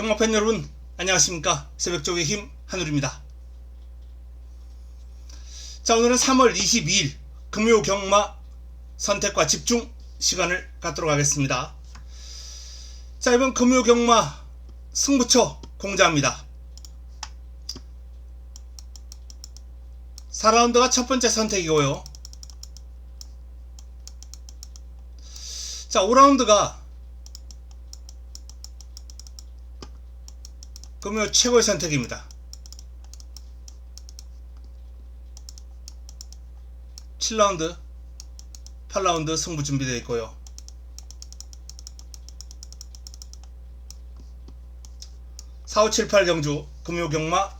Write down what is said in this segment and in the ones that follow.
경마팬 여러분 안녕하십니까? 새벽쪽의 힘 한울입니다. 자 오늘은 3월 22일 금요 경마 선택과 집중 시간을 갖도록 하겠습니다. 자 이번 금요 경마 승부처 공자입니다. 4라운드가 첫 번째 선택이고요. 자 5라운드가 금요 최고의 선택입니다. 7라운드, 8라운드 승부 준비되어 있고요. 사, 오, 칠, 팔 경주 금요 경마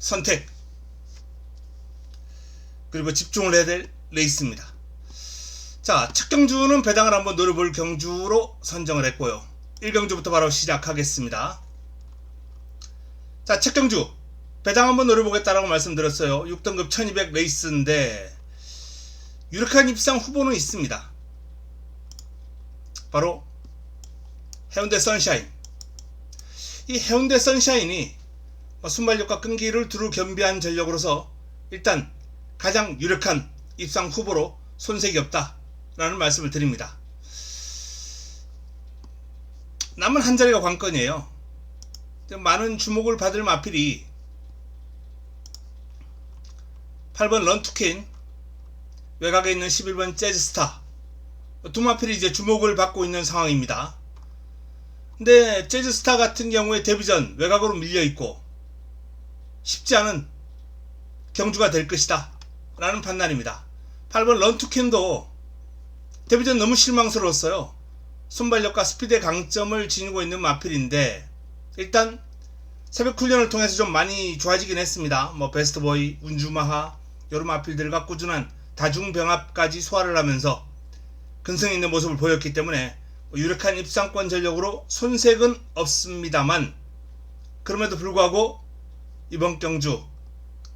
선택 그리고 집중을 해야 될 레이스입니다. 자, 첫 경주는 배당을 한번 노려볼 경주로 선정을 했고요. 1경주부터 바로 시작하겠습니다. 자, 첫 경주. 배당 한번 노려보겠다라고 말씀드렸어요. 6등급 1200 레이스인데, 유력한 입상 후보는 있습니다. 바로, 해운대 선샤인. 이 해운대 선샤인이 뭐 순발력과 끈기를 두루 겸비한 전력으로서 일단 가장 유력한 입상 후보로 손색이 없다라는 말씀을 드립니다. 남은 한 자리가 관건이에요. 많은 주목을 받을 마필이 8번 런투킨 외곽에 있는 11번 재즈스타 두 마필이 이제 주목을 받고 있는 상황입니다. 근데 재즈스타 같은 경우에 데뷔전 외곽으로 밀려 있고 쉽지 않은 경주가 될 것이다 라는 판단입니다. 8번 런투킨도 데뷔전 너무 실망스러웠어요. 순발력과 스피드의 강점을 지니고 있는 마필인데 일단 새벽 훈련을 통해서 좀 많이 좋아지긴 했습니다. 뭐 베스트보이, 운주마하, 여름 마필들과 꾸준한 다중병합까지 소화를 하면서 근성 있는 모습을 보였기 때문에 유력한 입상권 전력으로 손색은 없습니다만 그럼에도 불구하고 이번 경주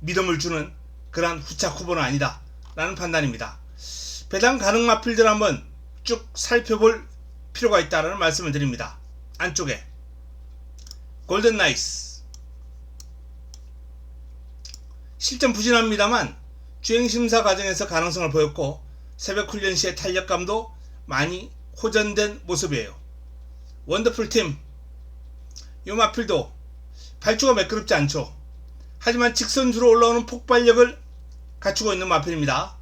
믿음을 주는 그러한 후착 후보는 아니다 라는 판단입니다. 배당 가능 마필들 한번 쭉 살펴볼 필요가 있다는 말씀을 드립니다. 안쪽에 골든 나이스 실전 부진합니다만 주행 심사 과정에서 가능성을 보였고 새벽 훈련 시의 탄력감도 많이 호전된 모습이에요. 원더풀 팀 요마필도 발주가 매끄럽지 않죠. 하지만 직선주로 올라오는 폭발력을 갖추고 있는 마필입니다.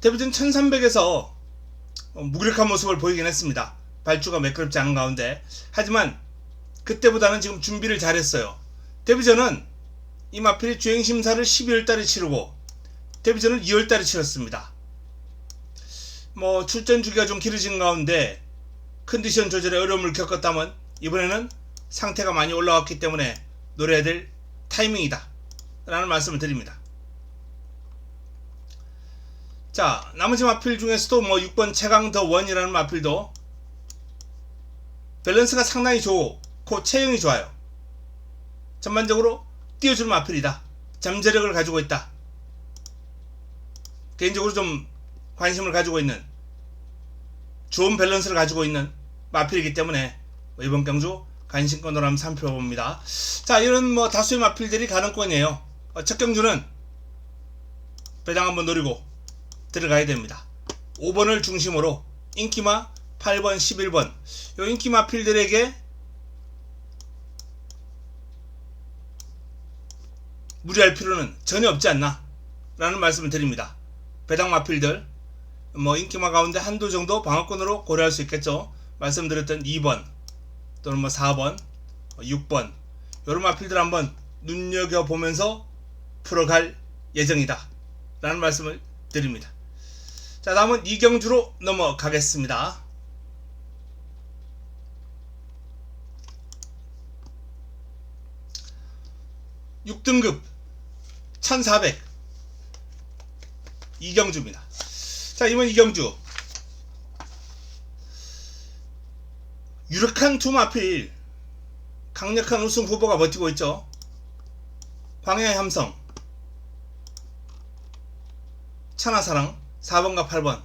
데뷔전 1300에서 무기력한 모습을 보이긴 했습니다. 발주가 매끄럽지 않은 가운데 하지만 그때보다는 지금 준비를 잘했어요. 데뷔전은 이 마필이 주행 심사를 12월 달에 치르고 데뷔전을 2월 달에 치렀습니다. 뭐 출전 주기가 좀 길어진 가운데 컨디션 조절에 어려움을 겪었다면 이번에는 상태가 많이 올라왔기 때문에 노려야 될 타이밍이다. 라는 말씀을 드립니다. 자, 나머지 마필 중에서도 뭐 6번 최강 더 원이라는 마필도 밸런스가 상당히 좋고 체형이 좋아요. 전반적으로 띄워주는 마필이다. 잠재력을 가지고 있다. 개인적으로 좀 관심을 가지고 있는 좋은 밸런스를 가지고 있는 마필이기 때문에 이번 경주 관심권으로 한번 살펴봅니다. 자, 이런 뭐 다수의 마필들이 가능권이에요. 어, 첫 경주는 배당 한번 노리고 들어가야 됩니다. 5번을 중심으로 인기마 8번, 11번 요 인기 마 필들에게 무리할 필요는 전혀 없지 않나 라는 말씀을 드립니다. 배당 마필들 뭐 인기마 가운데 한두 정도 방어권으로 고려할 수 있겠죠. 말씀드렸던 2번 또는 뭐 4번, 6번 요런 마필들 한번 눈여겨보면서 풀어갈 예정이다 라는 말씀을 드립니다. 자 다음은 이경주로 넘어가겠습니다. 6등급 1400 이경주입니다. 자 이번 이경주 유력한 투마필 강력한 우승 후보가 버티고 있죠. 광야의 함성 천하사랑 4번과 8번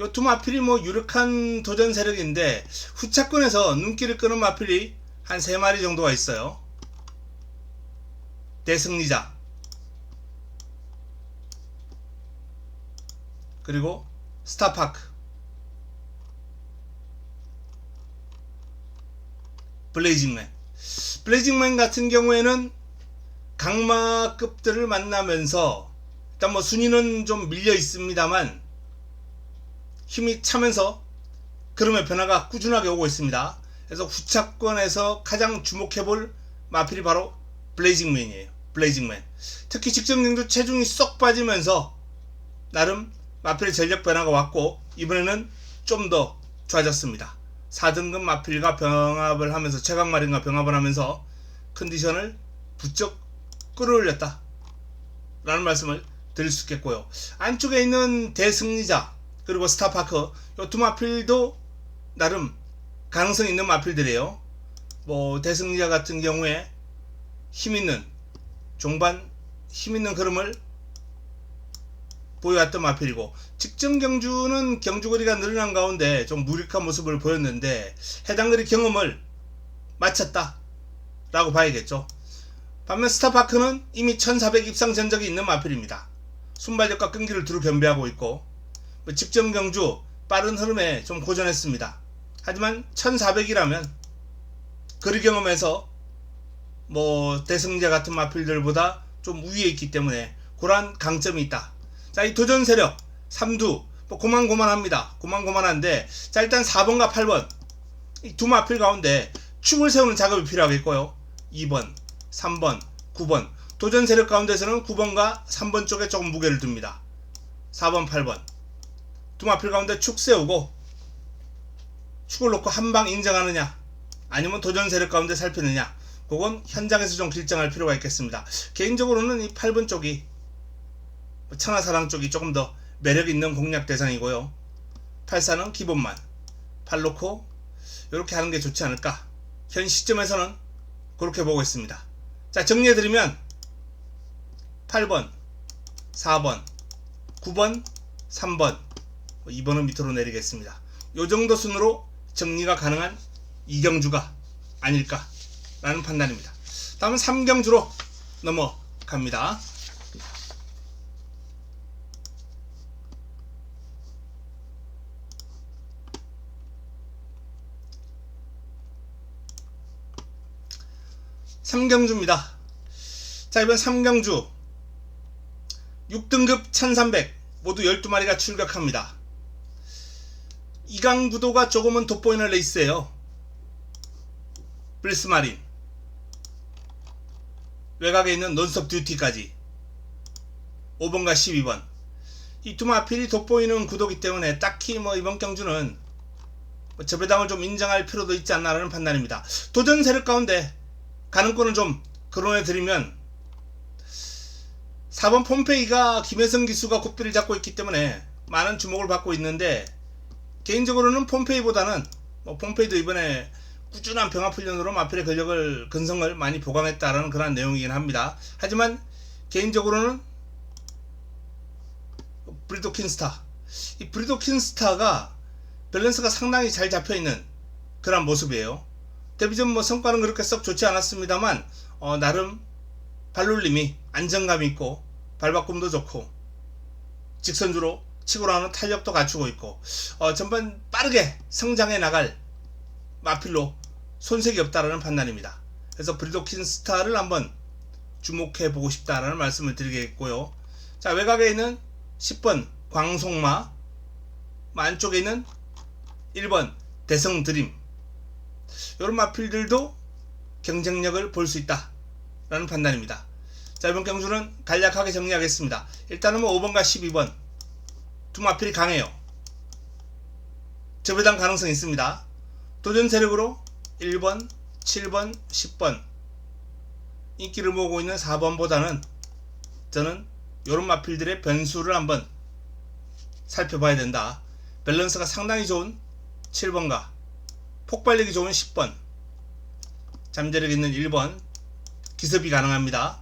요 두 마필이 뭐 유력한 도전 세력인데 후차권에서 눈길을 끄는 마필이 한 3마리 정도가 있어요. 대승리자. 그리고 스타파크. 블레이징맨. 블레이징맨 같은 경우에는 강마급들을 만나면서 일단 뭐 순위는 좀 밀려 있습니다만 힘이 차면서 그름의 변화가 꾸준하게 오고 있습니다. 그래서 후차권에서 가장 주목해볼 마필이 바로 블레이징맨이에요. 블레이징맨. 특히 직전 경주 체중이 쏙 빠지면서 나름 마필의 전력 변화가 왔고 이번에는 좀 더 좋아졌습니다. 4등급 마필과 병합을 하면서 최강 마린과 병합을 하면서 컨디션을 부쩍 끌어올렸다. 라는 말씀을 드릴 수 있겠고요. 안쪽에 있는 대승리자 그리고 스타파크 이두 마필도 나름 가능성 있는 마필들이에요. 뭐 대승리자 같은 경우에 힘 있는 종반 힘 있는 흐름을 보여왔던 마필이고 직전 경주는 경주거리가 늘어난 가운데 좀 무력한 모습을 보였는데 해당 거리 경험을 마쳤다 라고 봐야겠죠. 반면 스타파크는 이미 1400 입상 전적이 있는 마필입니다. 순발력과 끈기를 두루 겸비하고 있고 뭐 직전 경주 빠른 흐름에 좀 고전했습니다. 하지만 1400이라면 거리 경험에서 뭐 대승자 같은 마필들보다 좀 위에 있기 때문에 그러한 강점이 있다 자, 이 도전 세력 3두 뭐 고만고만합니다. 고만고만한데 자 일단 4번과 8번 이두 마필 가운데 축을 세우는 작업이 필요하겠고요. 2번, 3번, 9번 도전 세력 가운데서는 9번과 3번 쪽에 조금 무게를 둡니다. 4번, 8번 두 마필 가운데 축 세우고 축을 놓고 한 방 인정하느냐 아니면 도전 세력 가운데 살피느냐 그건 현장에서 좀 결정할 필요가 있겠습니다. 개인적으로는 이 8번 쪽이 천하사랑 쪽이 조금 더 매력 있는 공략 대상이고요. 84는 기본만 8 놓고 이렇게 하는 게 좋지 않을까. 현 시점에서는 그렇게 보고 있습니다. 자 정리해드리면 8번, 4번, 9번, 3번, 2번은 뭐 밑으로 내리겠습니다. 요 정도 순으로 정리가 가능한 이경주가 아닐까라는 판단입니다. 다음은 3경주로 넘어갑니다. 삼경주입니다. 자, 이번 삼경주 6등급 1300 모두 12마리가 출격합니다. 이강 구도가 조금은 돋보이는 레이스예요. 블리스마린 외곽에 있는 논스톱 듀티까지 5번과 12번 이 두 마필이 돋보이는 구도기 때문에 딱히 뭐 이번 경주는 뭐 저배당을 좀 인정할 필요도 있지 않나라는 판단입니다. 도전 세력 가운데 가능권을 좀 거론해 드리면 4번 폼페이가 김혜성 기수가 국비를 잡고 있기 때문에 많은 주목을 받고 있는데 개인적으로는 폼페이보다는 뭐 폼페이도 이번에 꾸준한 병합 훈련으로 마필의 근력을 근성을 많이 보강했다라는 그런 내용이긴 합니다. 하지만 개인적으로는 브리도 킨스타 이 브리도 킨스타가 밸런스가 상당히 잘 잡혀 있는 그런 모습이에요. 데뷔전 뭐 성과는 그렇게 썩 좋지 않았습니다만 어, 나름 발놀림이 안정감 있고 발바꿈도 좋고 직선주로 치고 나오는 탄력도 갖추고 있고 어, 전반 빠르게 성장해 나갈 마필로 손색이 없다라는 판단입니다. 그래서 브리도킨 스타를 한번 주목해 보고 싶다라는 말씀을 드리겠고요. 자 외곽에 있는 10번 광송마 안쪽에 있는 1번 대성 드림 이런 마필들도 경쟁력을 볼 수 있다 라는 판단입니다. 자 이번 경주는 간략하게 정리하겠습니다. 일단은 뭐 5번과 12번 두 마필이 강해요. 저배당 가능성이 있습니다. 도전 세력으로 1번, 7번, 10번 인기를 모으고 있는 4번보다는 저는 이런 마필들의 변수를 한번 살펴봐야 된다. 밸런스가 상당히 좋은 7번과 폭발력이 좋은 10번 잠재력 있는 1번 기습이 가능합니다.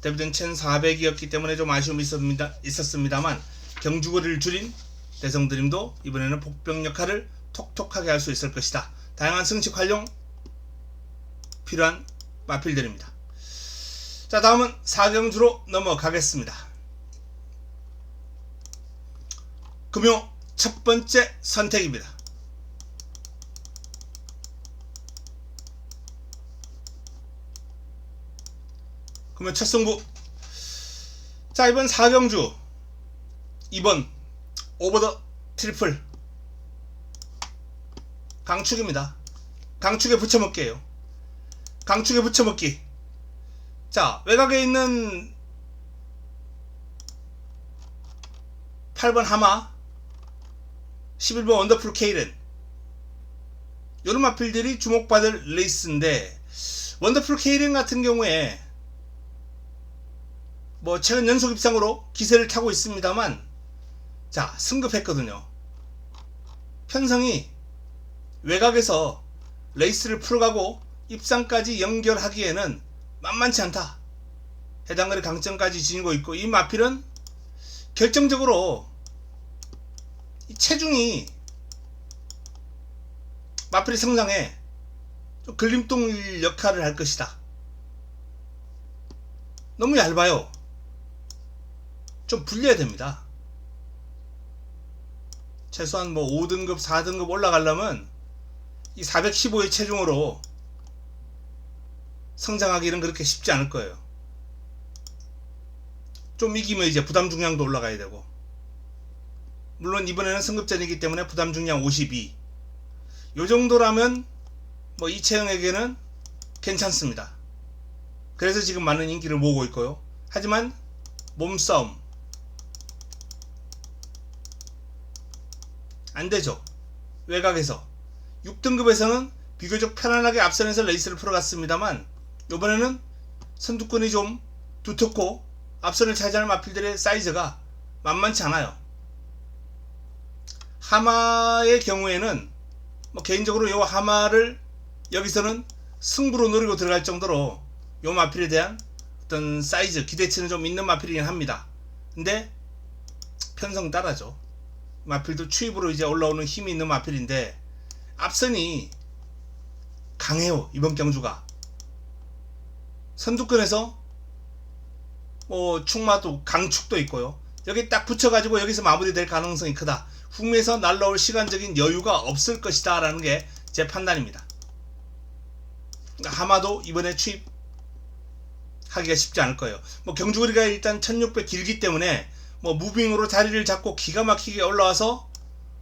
데뷔전 1400이었기 때문에 좀 아쉬움이 있었습니다, 있었습니다만 경주거리를 줄인 대성드림도 이번에는 복병 역할을 톡톡하게 할 수 있을 것이다. 다양한 승식 활용 필요한 마필들입니다. 자 다음은 사경주로 넘어가겠습니다. 금요 첫 번째 선택입니다. 금요 첫 승부 자 이번 사경주 2번 오버 더 트리플 강축입니다. 강축에 붙여먹기예요. 강축에 붙여먹기. 자 외곽에 있는 8번 하마 11번 원더풀 케이른 요런 마필들이 주목받을 레이스인데 원더풀 케이른 같은 경우에 뭐 최근 연속 입상으로 기세를 타고 있습니다만 자 승급했거든요 편성이 외곽에서 레이스를 풀어가고 입상까지 연결하기에는 만만치 않다 해당 거리 강점까지 지니고 있고 이 마필은 결정적으로 이 체중이 마필의 성장에 좀 걸림돌 역할을 할 것이다. 너무 얇아요. 좀 불려야 됩니다. 최소한 뭐 5등급, 4등급 올라가려면 이 415의 체중으로 성장하기는 그렇게 쉽지 않을 거예요. 좀 이기면 이제 부담 중량도 올라가야 되고 물론 이번에는 승급전이기 때문에 부담 중량 52. 요 정도라면 뭐 이채영에게는 괜찮습니다. 그래서 지금 많은 인기를 모으고 있고요. 하지만 몸싸움 안 되죠. 외곽에서 6등급에서는 비교적 편안하게 앞선에서 레이스를 풀어갔습니다만 이번에는 선두권이 좀 두텁고 앞선을 차지하는 마필들의 사이즈가 만만치 않아요. 하마의 경우에는 뭐 개인적으로 요 하마를 여기서는 승부로 노리고 들어갈 정도로 요 마필에 대한 어떤 사이즈 기대치는 좀 있는 마필이긴 합니다. 근데 편성 따라죠. 마필도 추입으로 이제 올라오는 힘이 있는 마필인데 앞선이 강해요 이번 경주가. 선두권에서 뭐 충마도 강축도 있고요. 여기 딱 붙여가지고 여기서 마무리될 가능성이 크다. 북미에서 날라올 시간적인 여유가 없을 것이다 라는 게 제 판단입니다. 하마도 이번에 추입 하기가 쉽지 않을 거예요. 뭐 경주거리가 일단 1600 길기 때문에 뭐 무빙으로 자리를 잡고 기가 막히게 올라와서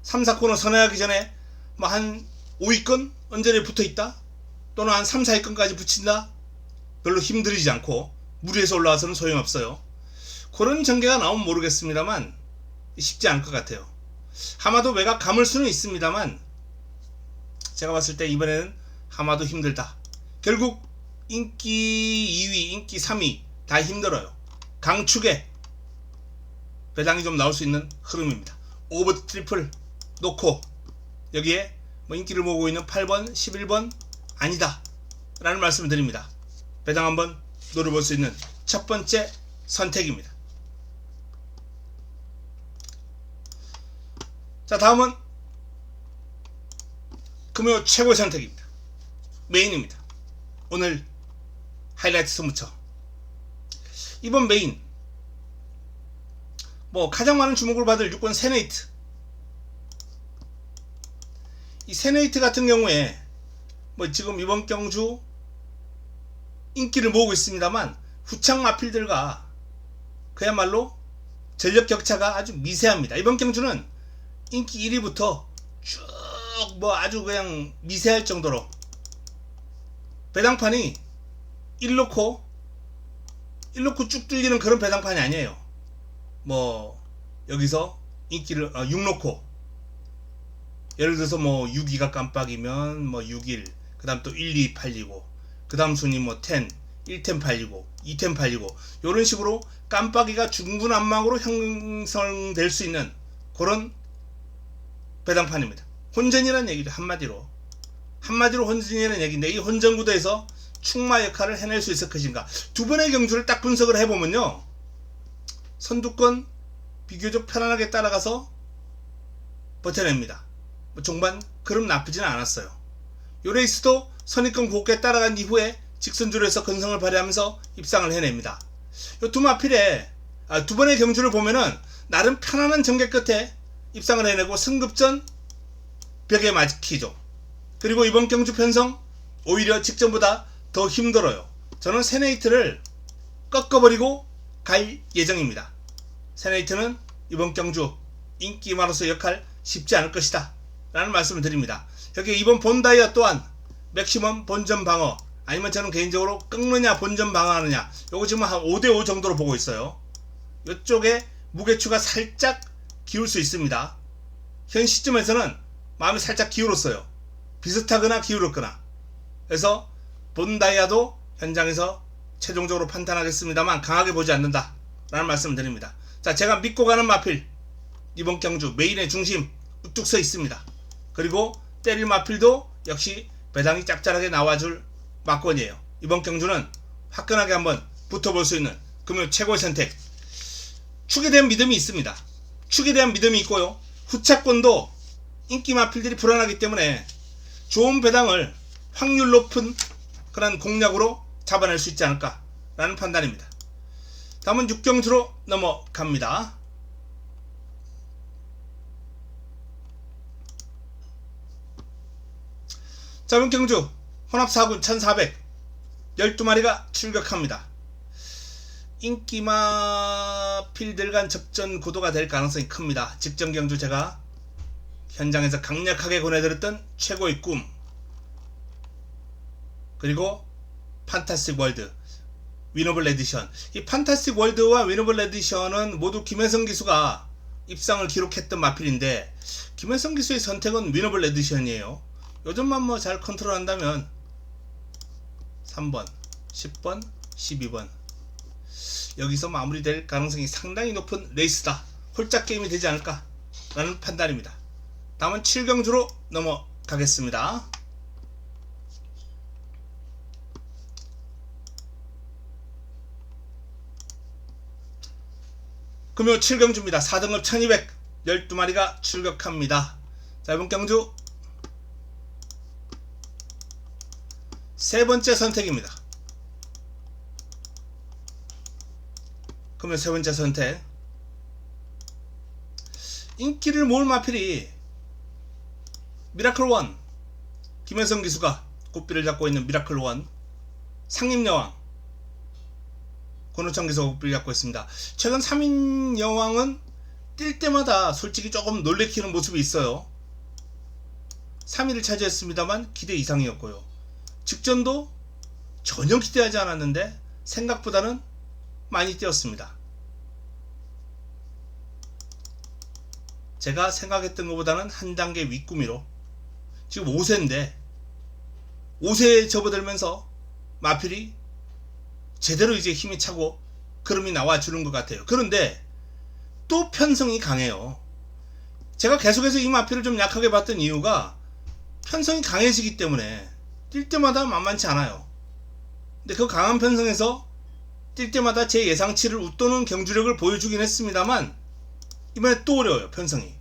3, 4코너 선회하기 전에 뭐 한 5위권 언저리에 붙어 있다? 또는 한 3, 4위권까지 붙인다? 별로 힘들이지 않고 무리해서 올라와서는 소용없어요. 그런 전개가 나오면 모르겠습니다만 쉽지 않을 것 같아요. 하마도 외곽 감을 수는 있습니다만 제가 봤을 때 이번에는 하마도 힘들다. 결국 인기 2위 인기 3위 다 힘들어요. 강축에 배당이 좀 나올 수 있는 흐름입니다. 오버 트리플 놓고 여기에 뭐 인기를 모으고 있는 8번, 11번 아니다 라는 말씀을 드립니다. 배당 한번 노려볼 수 있는 첫 번째 선택입니다. 자 다음은 금요 최고 선택입니다. 메인입니다. 오늘 하이라이트 스무처 이번 메인 뭐 가장 많은 주목을 받을 6권 세네이트 이 세네이트 같은 경우에 뭐 지금 이번 경주 인기를 모으고 있습니다만 후창 마필들과 그야말로 전력 격차가 아주 미세합니다. 이번 경주는 인기 1위부터 쭉 뭐 아주 그냥 미세할 정도로 배당판이 1놓고 1놓고 쭉 뚫리는 그런 배당판이 아니에요. 뭐 여기서 인기를 어, 6 놓고. 예를 들어서 뭐 6위가 깜빡이면 뭐 6일 그 다음 또 1, 2 팔리고 그 다음 순위 뭐 10, 1템 팔리고 2템 팔리고 이런 식으로 깜빡이가 중구난방으로 형성될 수 있는 그런 배당판입니다. 혼전이라는 얘기죠 한마디로. 한마디로 혼전이라는 얘기인데 이 혼전 구도에서 충마 역할을 해낼 수 있을 것인가? 두 번의 경주를 딱 분석을 해보면요 선두권 비교적 편안하게 따라가서 버텨냅니다. 뭐 종반 그럼 나쁘지는 않았어요. 요 레이스도 선입권 곱게 따라간 이후에 직선주로에서 근성을 발휘하면서 입상을 해냅니다. 이 두마필에 아, 두 번의 경주를 보면은 나름 편안한 전개 끝에 입상을 해내고 승급전 벽에 맞기죠. 그리고 이번 경주 편성 오히려 직전보다 더 힘들어요. 저는 세네이트를 꺾어버리고 갈 예정입니다. 세네이트는 이번 경주 인기 마로서 역할 쉽지 않을 것이다. 라는 말씀을 드립니다. 여기 이번 본다이어 또한 맥시멈 본전 방어 아니면 저는 개인적으로 꺾느냐 본전 방어하느냐 요거 지금 한 5대5 정도로 보고 있어요. 이쪽에 무게추가 살짝 기울 수 있습니다. 현 시점에서는 마음이 살짝 기울었어요. 비슷하거나 기울었거나. 그래서 본다이아도 현장에서 최종적으로 판단하겠습니다만 강하게 보지 않는다. 라는 말씀을 드립니다. 자, 제가 믿고 가는 마필. 이번 경주 메인의 중심 우뚝 서 있습니다. 그리고 때릴 마필도 역시 배당이 짭짤하게 나와줄 막권이에요. 이번 경주는 화끈하게 한번 붙어볼 수 있는 금요 최고의 선택. 축에 대한 믿음이 있습니다. 축에 대한 믿음이 있고요. 후차권도 인기 마필들이 불안하기 때문에 좋은 배당을 확률 높은 그런 공략으로 잡아낼 수 있지 않을까라는 판단입니다. 다음은 육경주로 넘어갑니다. 자, 육경주 혼합 4군 1400 12마리가 출격합니다. 인기마 필들 간 접전 구도가 될 가능성이 큽니다. 직전 경주 제가 현장에서 강력하게 권해드렸던 최고의 꿈 그리고 판타스틱 월드 위너블 에디션. 이 판타스틱 월드와 위너블 에디션은 모두 김혜성 기수가 입상을 기록했던 마필인데 김혜성 기수의 선택은 위너블 에디션이에요. 요즘만 뭐 잘 컨트롤 한다면 3번 10번 12번. 여기서 마무리될 가능성이 상당히 높은 레이스다. 홀짝 게임이 되지 않을까 라는 판단입니다. 다음은 7경주로 넘어가겠습니다 금요 7경주입니다. 4등급 1200 12마리가 출격합니다. 자, 이번 경주 세 번째 선택입니다. 금요 세 번째 선택 인기를 모을 마필이 미라클 원 김혜성 기수가 꽃비를 잡고 있는 미라클 원 상임여왕 기수가 꽃비를 잡고 있습니다. 최근 3인 여왕은 뛸 때마다 솔직히 조금 놀래키는 모습이 있어요. 3위를 차지했습니다만 기대 이상이었고요. 직전도 전혀 기대하지 않았는데 생각보다는 많이 뛰었습니다. 제가 생각했던 것보다는 한 단계 윗구미로 지금 5세인데 5세에 접어들면서 마필이 제대로 이제 힘이 차고 그름이 나와주는 것 같아요. 그런데 또 편성이 강해요. 제가 계속해서 이 마필을 좀 약하게 봤던 이유가 편성이 강해지기 때문에 뛸 때마다 만만치 않아요. 근데 그 강한 편성에서 뛸 때마다 제 예상치를 웃도는 경주력을 보여주긴 했습니다만 이번에 또 어려워요 편성이.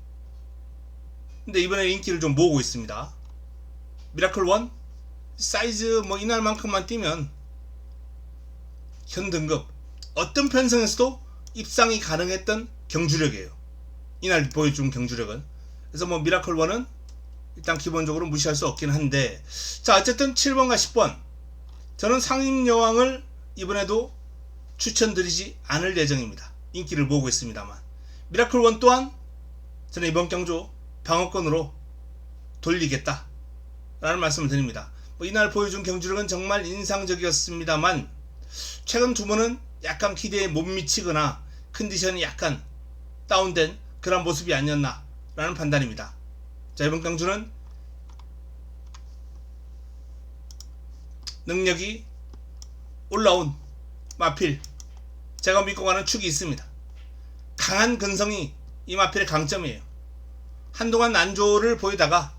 근데 이번에 인기를 좀 모으고 있습니다. 미라클 원 사이즈 뭐 이날만큼만 뛰면 현 등급 어떤 편성에서도 입상이 가능했던 경주력이에요. 이날 보여준 경주력은. 그래서 뭐 미라클 1은 일단 기본적으로 무시할 수 없긴 한데 자 어쨌든 7번과 10번 저는 상임 여왕을 이번에도 추천드리지 않을 예정입니다. 인기를 모으고 있습니다만 미라클 1 또한 저는 이번 경주 방어권으로 돌리겠다 라는 말씀을 드립니다. 뭐 이날 보여준 경주력은 정말 인상적이었습니다만 최근 두 번은 약간 기대에 못 미치거나 컨디션이 약간 다운된 그런 모습이 아니었나 라는 판단입니다. 자 이번 경주는 능력이 올라온 마필 제가 믿고 가는 축이 있습니다. 강한 근성이 이 마필의 강점이에요. 한동안 난조를 보이다가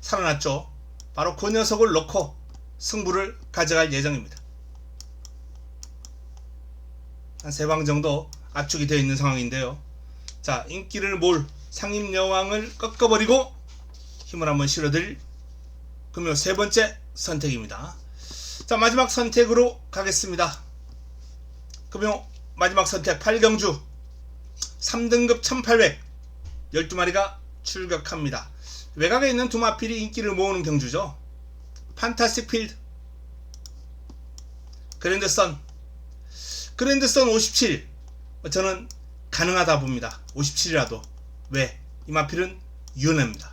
살아났죠. 바로 그 녀석을 넣고 승부를 가져갈 예정입니다. 한 세 방 정도 압축이 되어 있는 상황인데요. 자, 인기를 몰 상임 여왕을 꺾어버리고 힘을 한번 실어드릴 금요 세 번째 선택입니다. 자 마지막 선택으로 가겠습니다. 금요 마지막 선택 8경주 3등급 1800 12마리가 출격합니다. 외곽에 있는 두 마필이 인기를 모으는 경주죠. 판타스틱 필드 그랜드선 그랜드선 57 저는 가능하다 봅니다. 57이라도 왜? 이 마필은 유연합니다.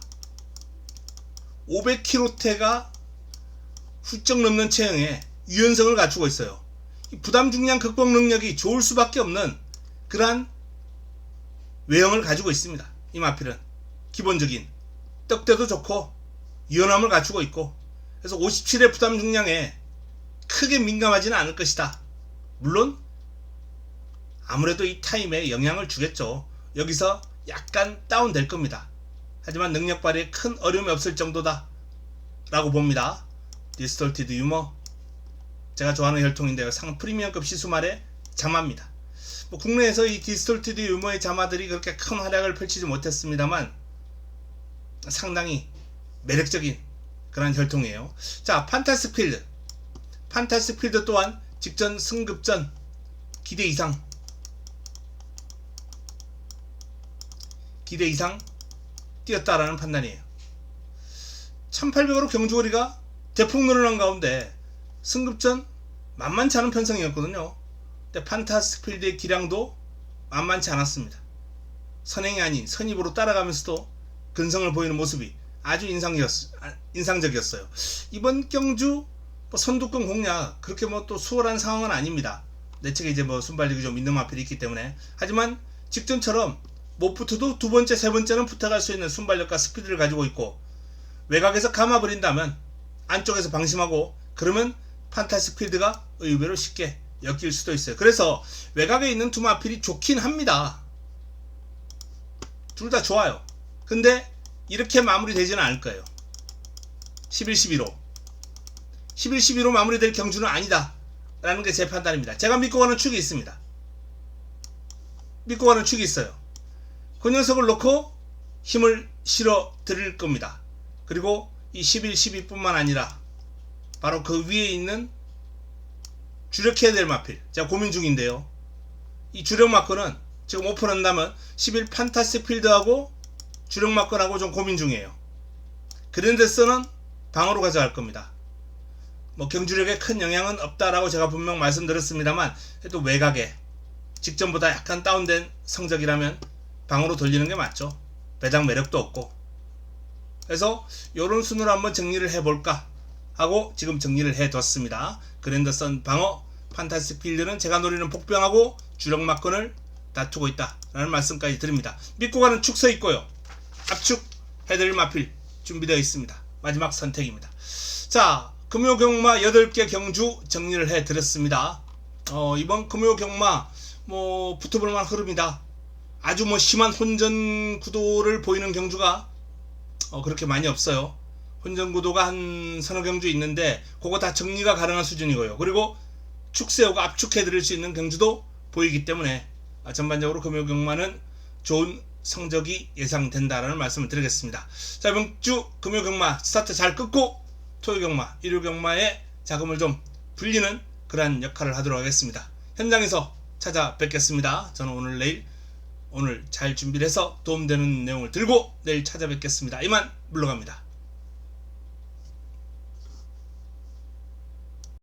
500kg대가 훌쩍 넘는 체형에 유연성을 갖추고 있어요. 이 부담 중량 극복 능력이 좋을 수밖에 없는 그러한 외형을 가지고 있습니다. 이 마필은 기본적인 떡대도 좋고 유연함을 갖추고 있고 그래서 57의 부담 중량에 크게 민감하지는 않을 것이다. 물론 아무래도 이 타임에 영향을 주겠죠. 여기서 약간 다운될 겁니다. 하지만 능력 발휘에 큰 어려움이 없을 정도다. 라고 봅니다. 디스톨티드 유머. 제가 좋아하는 혈통인데요. 상 프리미엄급 시수말의 자마입니다. 뭐 국내에서 이 디스톨티드 유머의 자마들이 그렇게 큰 활약을 펼치지 못했습니다만 상당히 매력적인 그런 혈통이에요. 자, 판타스 필드. 판타스 필드 또한 직전 승급전 기대 이상 기대 이상 뛰었다라는 판단이에요. 1800으로 경주거리가 대폭 늘어난 가운데 승급전 만만치 않은 편성이었거든요. 근데 판타스틱 필드의 기량도 만만치 않았습니다. 선행이 아닌 선입으로 따라가면서도 근성을 보이는 모습이 아주 아, 인상적이었어요. 이번 경주 뭐 선두권 공략 그렇게 뭐 또 수월한 상황은 아닙니다. 내 측에 이제 뭐 순발력이 좀 있는 마필이 있기 때문에 하지만 직전처럼 못 붙어도 두 번째 세 번째는 붙어갈 수 있는 순발력과 스피드를 가지고 있고 외곽에서 감아버린다면 안쪽에서 방심하고 그러면 판타스틱 필드가 의외로 쉽게 엮일 수도 있어요. 그래서 외곽에 있는 두 마필이 좋긴 합니다. 둘 다 좋아요. 근데 이렇게 마무리되지는 않을 거예요. 11, 12로. 11, 12로 마무리될 경주는 아니다. 라는 게 제 판단입니다. 제가 믿고 가는 축이 있습니다. 믿고 가는 축이 있어요. 그 녀석을 놓고 힘을 실어 드릴 겁니다. 그리고 이 11, 12뿐만 아니라 바로 그 위에 있는 주력해야 될 마필. 제가 고민 중인데요. 이 주력 마커는 지금 오픈한다면 11 판타스틱 필드하고 주력 마커하고 좀 고민 중이에요. 그랜드스는 방으로 가져갈 겁니다. 뭐 경주력에 큰 영향은 없다라고 제가 분명 말씀드렸습니다만 해도 외곽에 직전보다 약간 다운된 성적이라면 방으로 돌리는 게 맞죠. 배당 매력도 없고. 그래서 이런 순으로 한번 정리를 해볼까 하고 지금 정리를 해뒀습니다. 그랜더선 방어, 판타스틱 필드는 제가 노리는 복병하고 주력 막건을 다투고 있다라는 말씀까지 드립니다. 믿고 가는 축서 있고요. 압축 해드릴 마필 준비되어 있습니다. 마지막 선택입니다. 자, 금요 경마 8개 경주 정리를 해 드렸습니다. 어, 이번 금요 경마 뭐 붙어볼 만한 흐름이다. 아주 뭐 심한 혼전 구도를 보이는 경주가 어, 그렇게 많이 없어요. 혼전 구도가 한 서너 경주 있는데 그거 다 정리가 가능한 수준이고요. 그리고 축세우고 압축해 드릴 수 있는 경주도 보이기 때문에 아, 전반적으로 금요 경마는 좋은 성적이 예상된다라는 말씀을 드리겠습니다. 자, 이번 주 금요 경마 스타트 잘 끊고 토요 경마, 일요 경마에 자금을 좀 불리는 그러한 역할을 하도록 하겠습니다. 현장에서 찾아뵙겠습니다. 저는 오늘 내일 오늘 잘 준비를 해서 도움되는 내용을 들고 내일 찾아뵙겠습니다. 이만 물러갑니다.